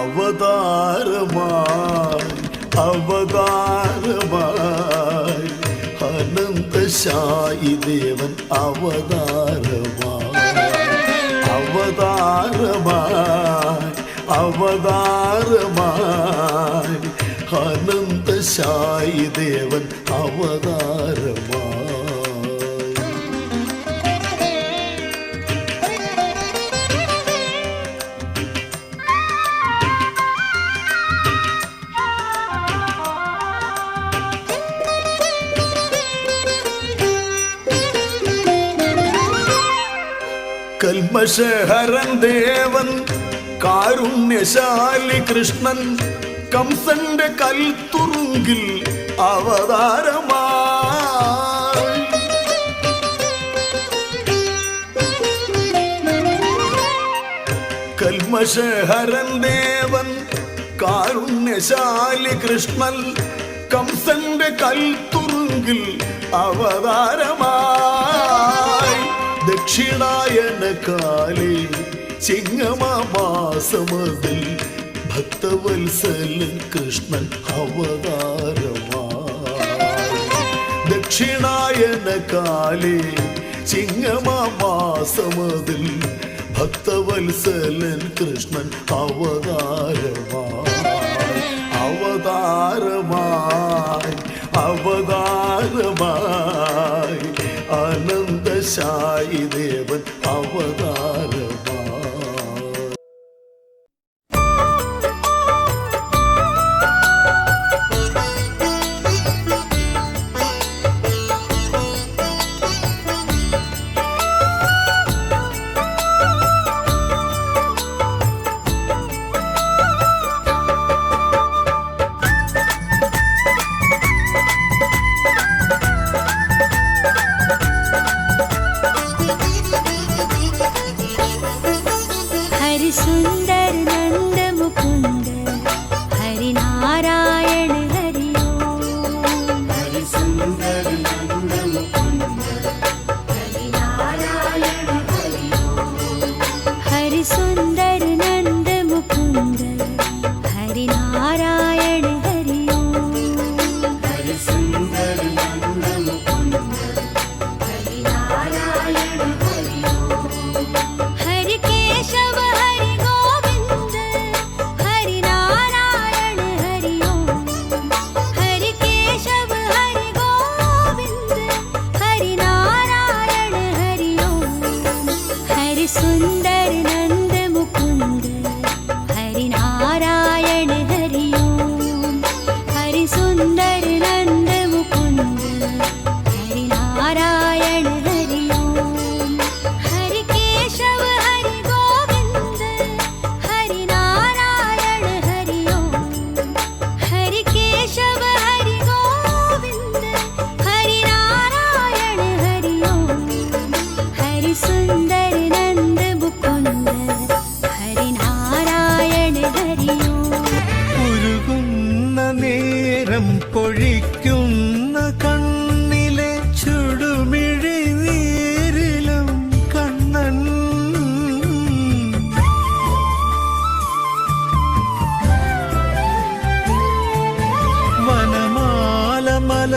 അവതാരമായി അവതാരമായി. അനന്തശായി ദേവൻ അവതാരമായി അവതാരമായി അവതാരമായി. അനന്തശായി ദേവൻ അവതാരമായി. കൽമഷഹരൻ ദേവൻ കാരുണ്യശാലി കൃഷ്ണൻ കംസന്റെ കൽത്തുറുങ്കിൽ അവതാരമാ കൽമശഹരൻ ദേവൻ കാരുണ്യശാലി കൃഷ്ണൻ കംസന്റെ കൽത്തുറുങ്കിൽ അവതാരമായി. ദക്ഷിണായന കാലേ ചിങ്ങമാസമതിൽ ഭക്തവത്സലൻ കൃഷ്ണൻ അവതാരമാ. ദക്ഷിണായന കാലേ ചിങ്ങമാസമതിൽ ഭക്തവത്സലൻ കൃഷ്ണൻ അവതാരമായി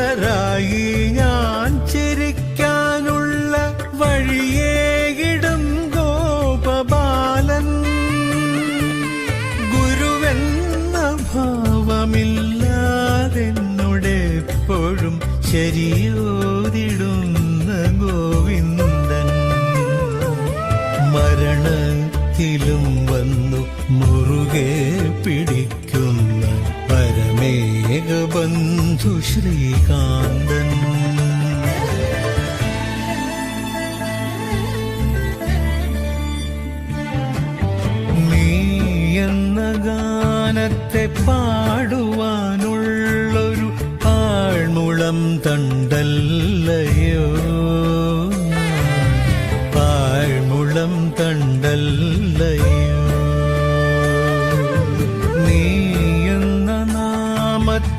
മലരായി ഞാൻ ചിരിക്കാനുള്ള വഴിയേകിടും ഗോപബാലൻ. ഗുരുവെന്ന ഭാവമില്ലാതെന്നുടെ എപ്പോഴും ശരിയോതിടുന്ന ഗോവിന്ദൻ. മരണത്തിലും വന്നു മുറുകെ പിടിക്കുന്ന. പരമേക ബന്ധു ശ്രീകാന്തൻ. നീ എന്ന ഗാനത്തെ പാടുവാനുള്ളൊരു ആൾമുളം തണ്ടല്ലയോ?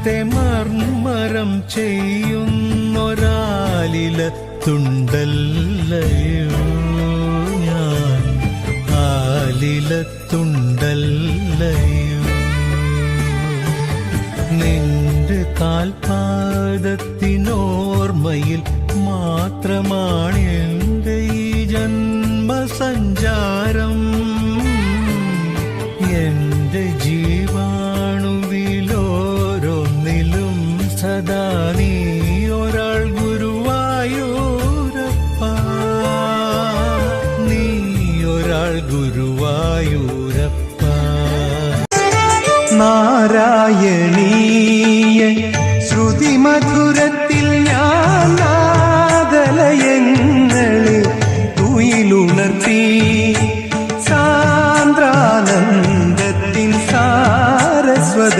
ഹൃദയത്തെ മർമ്മരം ചെയ്യുന്നൊരാലില തുണ്ടല്ലയോ ഞാൻ? ആലില തുണ്ടല്ലയോ? നിന്റെ കാൽപാദത്തിനോർമ്മയിൽ മാത്രമാണ് എന്റെ ഈ ജന്മസഞ്ചാരം.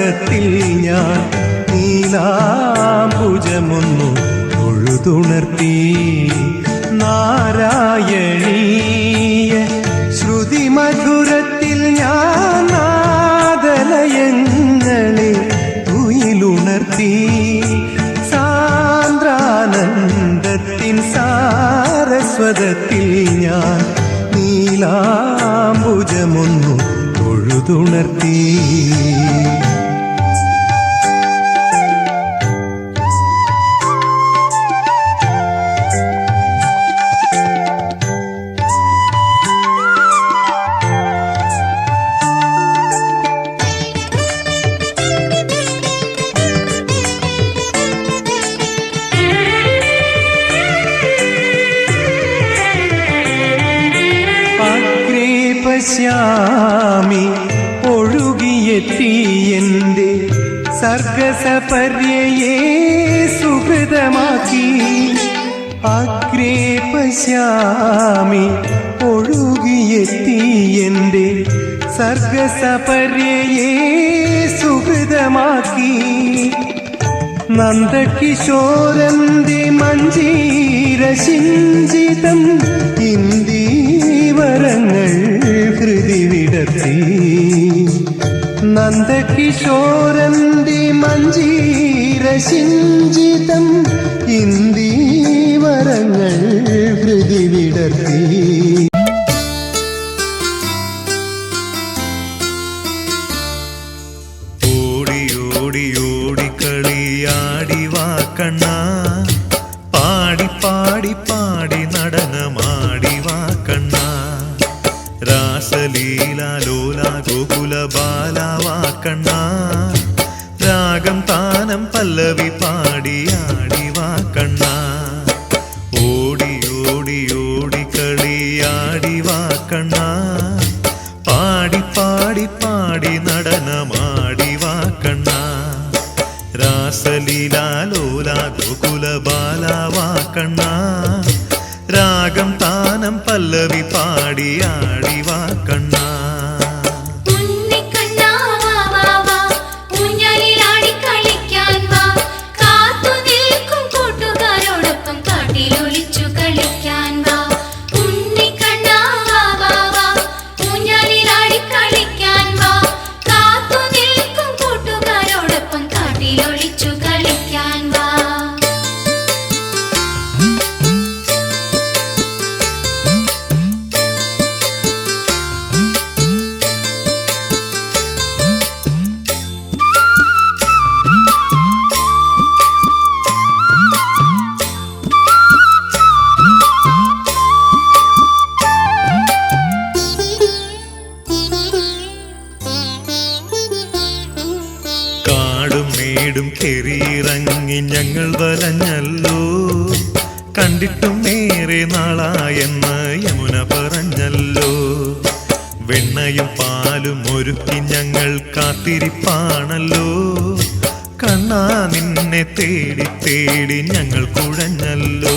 പാദത്തിൽ ഞാൻ നീലാംബുജമൊന്നു തൊഴുതുണർത്തി. നാരായണീയ ശ്രുതിമധുരത്തിൽ ഞാൻ നാദലയങ്ങളെ തുയിലുണർത്തി. സാന്ദ്രാനന്ദത്തിൻ സാരസ്വതത്തിൽ ഞാൻ നീലാംബുജമൊന്നു തൊഴുതുണർത്തി. ശ്യാമി ഒഴുകിയെത്തി എന്റെ സർഗസപര്യയെ സുഹൃതമാക്കി അഗ്രേ പശ്യാമി ഒഴുകിയെത്തി എന്റെ സർഗസപര്യയെ സുഹൃതമാക്കി നന്ദകിശോരന്റെ മഞ്ജീര ഹിന്ദി വരങ്ങൾ ഉയർത്തി. നന്ദകിശോരന്റെ മഞ്ജീര സിഞ്ചിതം ഇന്ത്യ കണ്ണ. രാഗം താനം പല്ലവി പാടിയാടി വാക്കണ്ണ നിങ്ങൾ വലഞ്ഞല്ലോ. കണ്ടിട്ടും നേരെ നാളായെന്ന് യമുന പറഞ്ഞല്ലോ. വെണ്ണയും പാലും ഒരുക്കി ഞങ്ങൾ കാത്തിരിപ്പാണല്ലോ. കണ്ണാ നിന്നെ തേടി തേടി ഞങ്ങൾ കുഴഞ്ഞല്ലോ.